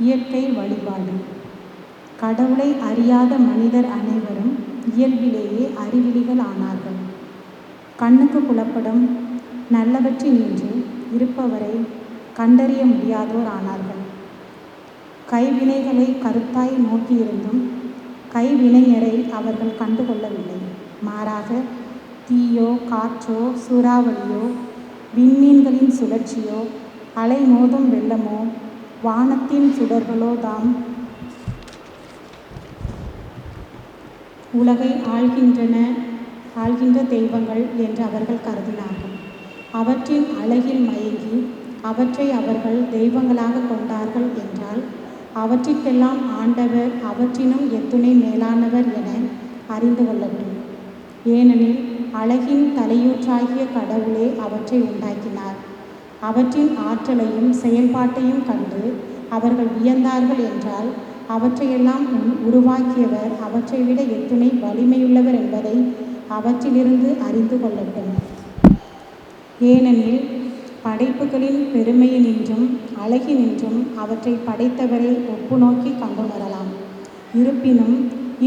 இயற்கை வழிபாடு. கடவுளை அறியாத மனிதர் அனைவரும் இயல்பிலேயே அறிவிலிகள் ஆனார்கள். கண்ணுக்கு புலப்படும் நல்லவற்றினின்று இருப்பவரை கண்டறிய முடியாதோர் ஆனார்கள். கைவினைகளை கருத்தாய் நோக்கியிருந்தும் கைவினைஞரை அவர்கள் கண்டுகொள்ளவில்லை. மாறாக தீயோ காற்றோ சூறாவளியோ விண்மீன்களின் சுழற்சியோ அலைமோதும் வெள்ளமோ வானத்தின் சுடர்களோ தாம். உலகை ஆள்கின்றன ஆள்கின்ற தெய்வங்கள் என்று அவர்கள் கருதினார்கள். அவற்றின் அழகில் மயங்கி அவற்றை அவர்கள் தெய்வங்களாக கொண்டார்கள் என்றால் அவற்றிற்கெல்லாம் ஆண்டவர் அவற்றினும் எத்துணை மேலானவர் என அறிந்து கொள்ளட்டும் ஏனெனில் அழகின் தலையூற்றாகிய கடவுளே அவற்றை உண்டாக்கினார். அவற்றின் ஆற்றலையும் செயல்பாட்டையும் கண்டு அவர்கள் வியந்தார்கள் என்றால் அவற்றையெல்லாம் உருவாக்கியவர் அவற்றை விட எத்துணை வலிமையுள்ளவர் என்பதை அவற்றிலிருந்து அறிந்து கொள்ளட்டும். ஏனெனில் படைப்புகளின் பெருமையினின்றும் அழகினின்றும் அவற்றை படைத்தவரை ஒப்பு நோக்கி கண்டுணரலாம் இருப்பினும்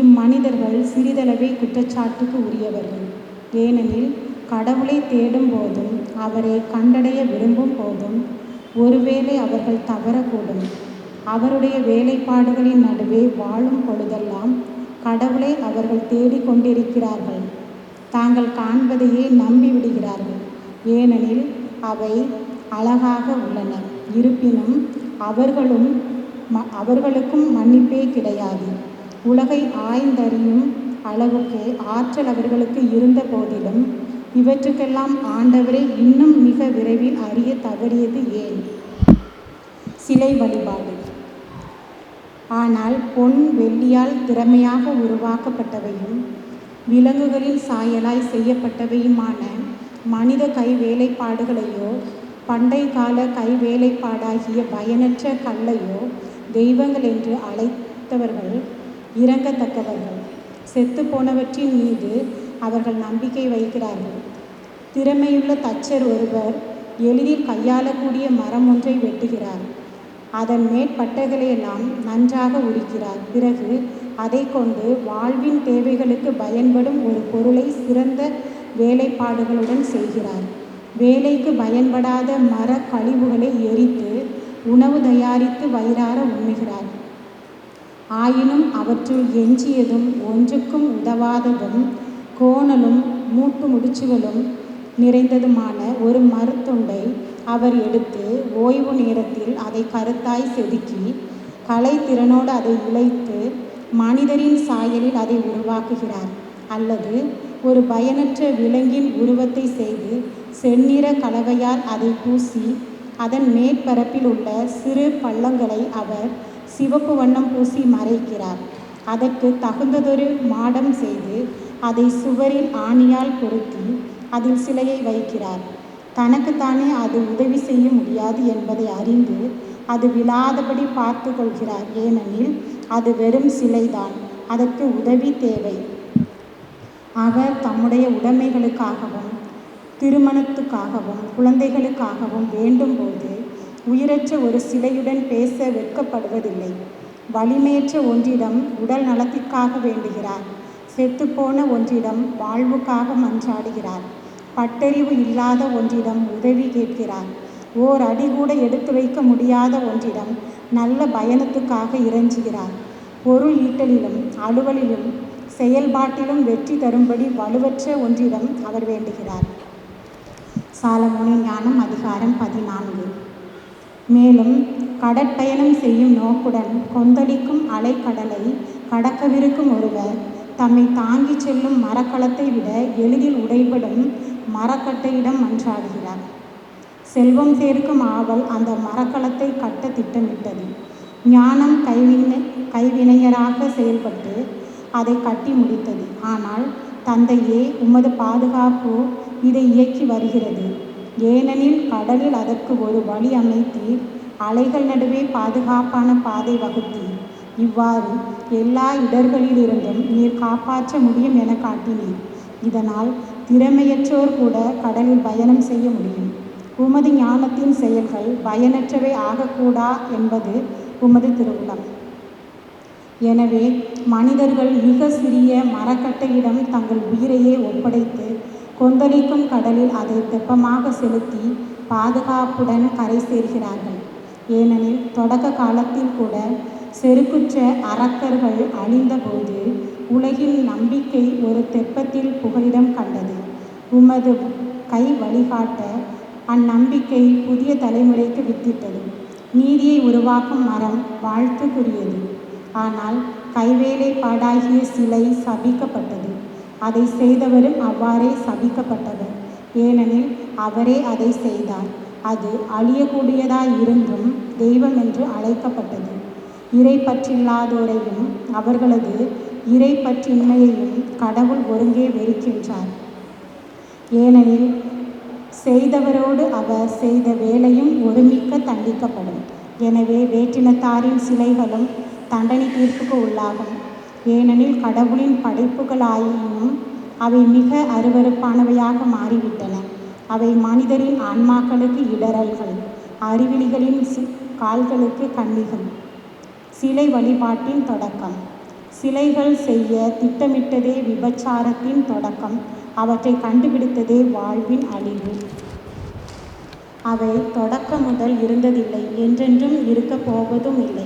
இம்மனிதர்கள் சிறிதளவே குற்றச்சாட்டுக்கு உரியவர்கள். ஏனெனில் கடவுளை தேடும் போதும் அவரை கண்டடைய விரும்பும் போதும் ஒருவேளை அவர்கள் தவறக்கூடும். அவருடைய வேலைப்பாடுகளின் நடுவே வாழும் பொழுதெல்லாம் கடவுளை அவர்கள் தேடிக் கொண்டிருக்கிறார்கள். தாங்கள் காண்பதையே நம்பிவிடுகிறார்கள் ஏனெனில் அவை அழகாக உள்ளன. இருப்பினும் அவர்களும் ம- அவர்களுக்கும் மன்னிப்பே கிடையாது. உலகை ஆய்ந்தறியும் அளவுக்கு ஆற்றல் அவர்களுக்கு இருந்த போதிலும் இவற்றுக்கெல்லாம் ஆண்டவரை இன்னும் மிக விரைவில் அறிய தவறியது ஏன்? சிலை வழிபாடு. ஆனால் பொன் வெள்ளியால் திறமையாக உருவாக்கப்பட்டவையும் விலங்குகளின் சாயலாய் செய்யப்பட்டவையுமான மனித கை வேலைப்பாடுகளையோ பண்டை கால கை வேலைப்பாடாகிய பயனற்ற கல்லையோ தெய்வங்கள் என்று அழைத்தவர்கள் இறங்கத்தக்கவர்கள் செத்து போனவற்றின் மீது அவர்கள் நம்பிக்கை வைக்கிறார்கள். திறமையுள்ள தச்சர் ஒருவர் எளிதில் கையாளக்கூடிய மரம் ஒன்றை வெட்டுகிறார். அதன் மேற்பட்டைகளையெல்லாம் நன்றாக உரிக்கிறார். பிறகு அதை கொண்டு வாழ்வின் தேவைகளுக்கு பயன்படும் ஒரு பொருளை சிறந்த வேலைப்பாடுகளுடன் செய்கிறார். வேலைக்கு பயன்படாத மர கழிவுகளை எரித்து உணவு தயாரித்து வயிறார உண்ணுகிறார். ஆயினும் அவற்றுள் எஞ்சியதும் ஒன்றுக்கும் உதவாததும் கோணலும் மூட்டு முடிச்சுகளும் நிறைந்ததுமான ஒரு மரத்துண்டை அவர் எடுத்து ஓய்வு நேரத்தில் அதை கருத்தாய் செதுக்கி கலை திறனோடு அதை இழைத்து மனிதரின் சாயலில் அதை உருவாக்குகிறார். அல்லது ஒரு பயனற்ற விலங்கின் உருவத்தை செய்து செந்நிற கலவையால் அதை பூசி அதன் மேற்பரப்பில் உள்ள சிறு பள்ளங்களை அவர் சிவப்பு வண்ணம் பூசி மறைக்கிறார். அதற்கு தகுந்ததொரு மாடம் செய்து அதை சுவரில் ஆணியால் பொருத்தி அதில் சிலையை வைக்கிறார். தனக்குத்தானே அது உதவி செய்ய முடியாது என்பதை அறிந்து அது விழாதபடி பார்த்து கொள்கிறார். ஏனெனில் அது வெறும் சிலைதான். அதற்கு உதவி தேவை. அவர் தம்முடைய உடைமைகளுக்காகவும் திருமணத்துக்காகவும் குழந்தைகளுக்காகவும் வேண்டும்போது உயிரற்ற ஒரு சிலையுடன் பேச வெட்கப்படுவதில்லை. வலிமையற்ற ஒன்றிடம் உடல் நலத்திற்காக வேண்டுகிறார். செத்துப்போன ஒன்றிடம் வாழ்வுக்காக மன்றாடுகிறார் பட்டறிவு இல்லாத ஒன்றிடம் உதவி கேட்கிறார். ஓர் அடி கூட எடுத்து வைக்க முடியாத ஒன்றிடம் நல்ல பயணத்துக்காக இறைஞ்சுகிறார் பொருள் ஈட்டலிலும் அலுவலிலும் செயல்பாட்டிலும் வெற்றி தரும்படி வலுவற்ற ஒன்றிடம் அவர் வேண்டுகிறார். சாலமோனின் ஞானம் அதிகாரம் பதினான்கு. மேலும் கடற்பயணம் செய்யும் நோக்குடன் கொந்தளிக்கும் அலைக்கடலை கடக்கவிருக்கும் ஒருவர் தம்மை தாங்கிச் செல்லும் மரக்கலத்தை விட எளிதில் உடைபடும் மரக்கட்டையிடம் மன்றாடுகிறார். செல்வம் சேர்க்கும் ஆவல் அந்த மரக்கலத்தை கட்ட திட்டமிட்டது. ஞானம் கைவினை கைவினையராக செயல்பட்டு அதை கட்டி முடித்தது. ஆனால் தந்தையே உமது பாதுகாப்பு இதை இயக்கி வருகிறது. ஏனெனில் கடலில் அதற்கு ஒரு வழி அமைத்தீர். அலைகள் நடுவே பாதுகாப்பான பாதை வகுத்தீர். இவ்வாறு எல்லா இடர்களிலிருந்தும் நீர் காப்பாற்ற முடியும் என காட்டினீர். இதனால் திறமையற்றோர் கூட கடலில் பயணம் செய்ய முடியும். உமது ஞானத்தின் செயல்கள் பயனற்றவை ஆகக்கூடா என்பது உமது திருவுளம். எனவே மனிதர்கள் மிக சிறிய மரக்கட்டையிடம் தங்கள் உயிரையே ஒப்படைத்து கொந்தளிக்கும் கடலில் அதை தெப்பமாக செலுத்தி பாதுகாப்புடன் கரை சேர்கிறார்கள். ஏனெனில் தொடக்க காலத்தில் கூட செருக்குற்ற அரக்கர்கள் அழிந்தபோது உலகின் நம்பிக்கை ஒரு தெப்பத்தில் புகலிடம் கண்டது. உமது கை வழிகாட்ட அந்நம்பிக்கை புதிய தலைமுறைக்கு வித்திட்டது. நீதியை உருவாக்கும் மரம் வாழ்த்துக்குரியது. ஆனால் கைவேலைப்பாடாகிய சிலை சபிக்கப்பட்டது. அதை செய்தவரும் அவ்வாறே சபிக்கப்பட்டவர். ஏனெனில் அவரே அதை செய்தார். அது அழியக்கூடியதாய் இருந்தும் தெய்வம் என்று அழைக்கப்பட்டது. இறை பற்றில்லாதோரையும் அவர்களது இறை பற்றின்மையையும் கடவுள் ஒருங்கே வெறுக்கின்றார். ஏனெனில் செய்தவரோடு அவர் செய்த வேலையும் ஒருமிக்க தண்டிக்கப்படும். எனவே வேற்றினத்தாரின் சிலைகளும் தண்டனை தீர்ப்புக்கு உள்ளாகும். ஏனெனில் கடவுளின் படைப்புகளாயினும் அவை மிக அருவருப்பானவையாக மாறிவிட்டன. அவை மனிதரின் ஆன்மாக்களுக்கு இடரல்கள் அறிவிலிகளின் கால்களுக்கு கண்ணிகள். சிலை வழிபாட்டின் தொடக்கம். சிலைகள் செய்ய திட்டமிட்டதே விபச்சாரத்தின் தொடக்கம். அவற்றை கண்டுபிடித்ததே வாழ்வின் அழிவு. அவை தொடக்கம் முதல் இருந்ததில்லை. என்றென்றும் இருக்கப் போவதும் இல்லை.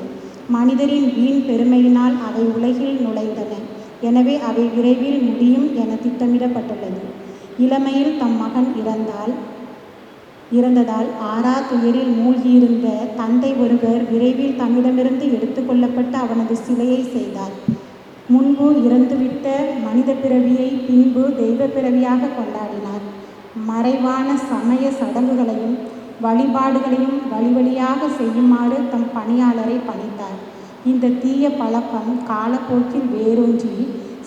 மனிதரின் வீண் பெருமையினால் அவை உலகில் நுழைந்தன. எனவே அவை விரைவில் முடியும் என திட்டமிடப்பட்டுள்ளது. இளமையில் தம் மகன் இறந்தால் இறந்ததால் ஆறா துயரில் மூழ்கியிருந்த தந்தை ஒருவர் விரைவில் தம்மிடமிருந்து எடுத்துக்கொள்ளப்பட்ட அவனது சிலையை செய்தார். முன்பு இறந்துவிட்ட மனித பிறவியை பின்பு தெய்வ பிறவியாக கொண்டாடினார். மறைவான சமய சடங்குகளையும் வழிபாடுகளையும் வழிவழியாக செய்யுமாறு தம் பணியாளரை பணித்தார். இந்த தீய பழக்கம் காலப்போக்கில் வேரூன்றி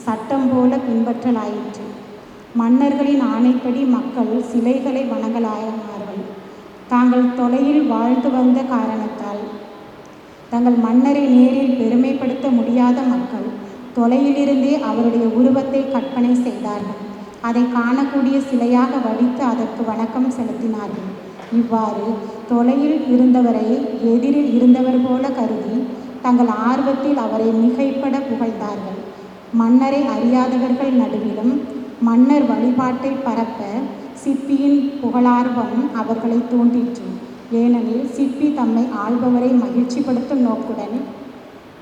சட்டம் போல பின்பற்றலாயிற்று. மன்னர்களின் ஆணைப்படி மக்கள் சிலைகளை வணங்கலாயினார்கள் தாங்கள் தொலையில் வாழ்ந்து வந்த காரணத்தால். தங்கள் மன்னரை நேரில் பெருமைப்படுத்த முடியாத மக்கள் தொலையிலிருந்தே அவருடைய உருவத்தை கற்பனை செய்தார்கள். அதை காணக்கூடிய சிலையாக வடித்து அதற்கு வணக்கம் செலுத்தினார்கள். இவ்வாறு தொலையில் இருந்தவரை எதிரில் இருந்தவர் போல கருதி தங்கள் ஆர்வத்தில் அவரை மிகைப்பட புகழ்ந்தார்கள். மன்னரை அறியாதவர்கள் நடுவிலும் மன்னர் வழிபாட்டை பரப்ப சிற்பியின் புகழார்வம் அவர்களை தூண்டிற்று. ஏனெனில் சிற்பி தம்மை ஆள்பவரை மகிழ்ச்சிப்படுத்தும் நோக்குடன்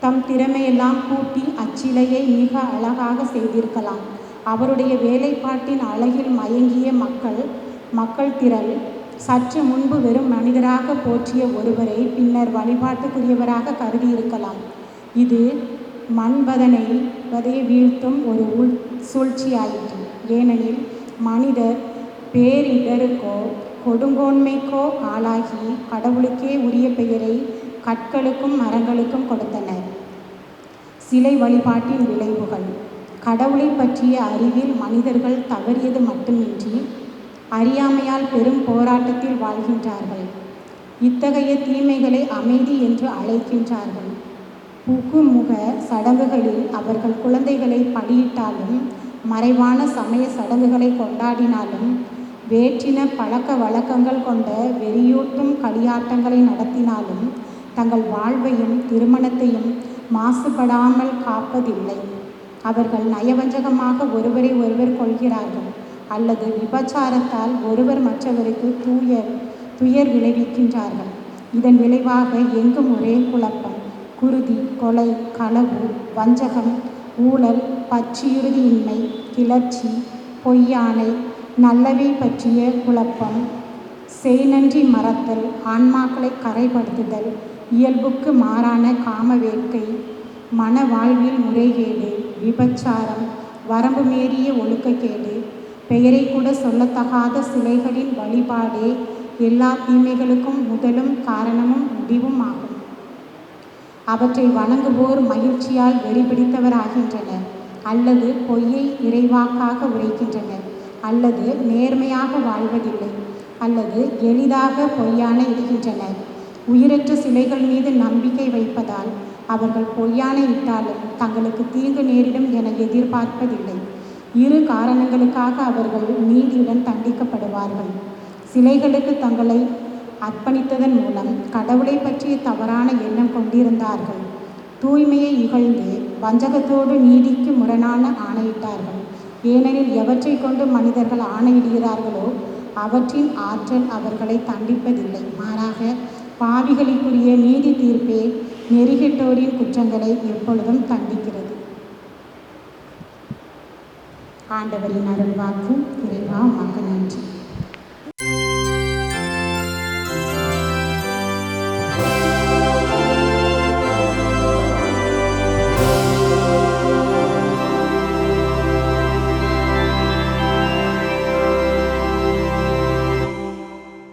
தம் திறமையெல்லாம் கூட்டி அச்சிலையை மிக அழகாக செய்திருக்கலாம். அவருடைய வேலைப்பாட்டின் அழகில் மயங்கிய மக்கள் மக்கள் திரள் சற்று முன்பு வெறும் மனிதராக போற்றிய ஒருவரை பின்னர் வழிபாட்டுக்குரியவராக கருதியிருக்கலாம். இது மண்பதனை வதையை வீழ்த்தும் ஒரு உள் சூழ்ச்சியாயிற்று. ஏனெனில் மனிதர் பேரிடருக்கோ கொடுங்கோன்மைக்கோ ஆளாகி கடவுளுக்கே உரிய பெயரை கற்களுக்கும் மரங்களுக்கும் கொடுத்தனர். சிலை வழிபாட்டின் விளைவுகள். கடவுளை பற்றிய அறிவில் மனிதர்கள் தவறியது மட்டுமின்றி அறியாமையால் பெரும் போராட்டத்தில் வாழ்கின்றார்கள். இத்தகைய தீமைகளை அமைதி என்று அழைக்கின்றார்கள். புகுமுக சடங்குகளில் அவர்கள் குழந்தைகளை பலியிட்டாலும் மறைவான சமய சடங்குகளை கொண்டாடினாலும் வேற்றின பழக்க வழக்கங்கள் கொண்ட வெறியூட்டும் களியாட்டங்களை நடத்தினாலும் தங்கள் வாழ்வையும் திருமணத்தையும் மாசுபடாமல் காப்பதில்லை. அவர்கள் நயவஞ்சகமாக ஒருவரை ஒருவர் கொள்கிறார்கள். அல்லது விபச்சாரத்தால் ஒருவர் மற்றவருக்கு தூயர் துயர் விளைவிக்கின்றார்கள். இதன் விளைவாக எங்கும் ஒரே குழப்பம். குருதி கொலை களவு வஞ்சகம் ஊழல் பற்றியுறுதியின்மை கிளர்ச்சி பொய்யானை நல்லவை பற்றிய குழப்பம். செய்நன்றி மறத்தல் ஆன்மாக்களை கரைப்படுத்துதல் இயல்புக்கு மாறான காம வேட்கை மன வாழ்வில் முறைகேடு விபச்சாரம் வரம்பு மீறிய ஒழுக்கக்கேடு பெயரை கூட சொல்லத்தகாத சிலைகளின் வழிபாடே எல்லா தீமைகளுக்கும் முதலும் காரணமும் முடிவும் ஆகும். அவற்றை வணங்குவோர் மகிழ்ச்சியால் வெறிபிடித்தவராகின்றனர் அல்லது பொய்யை இறைவாக்காக உரைக்கின்றனர். அல்லது நேர்மையாக வாழ்வதில்லை அல்லது எளிதாக பொய்யான இடுகின்றனர். உயிரற்ற சிலைகள் மீது நம்பிக்கை வைப்பதால் அவர்கள் பொய்யான இட்டாலும் தங்களுக்கு தீங்கு நேரிடும் என எதிர்பார்ப்பதில்லை. இரு காரணங்களுக்காக அவர்கள் நீதியுடன் தண்டிக்கப்படுவார்கள். சிலைகளுக்கு தங்களை அர்ப்பணித்ததன் மூலம் கடவுளை பற்றிய தவறான எண்ணம் கொண்டிருந்தார்கள். தூய்மையை இகழ்ந்து வஞ்சகத்தோடு நீதிக்கு முரணான ஆணையிட்டார்கள். ஏனெனில் எவற்றை கொண்டு மனிதர்கள் ஆணையிடுகிறார்களோ அவற்றின் ஆற்றல் அவர்களை தண்டிப்பதில்லை. மாறாக பாவிகளுக்குரிய நீதி தீர்ப்பே நெறிகெட்டோரின் குற்றங்களை எப்பொழுதும் தண்டிக்கிறது. ஆண்டவரின் அருள்வாக்கும் இறைவா மக்கள் நன்றி.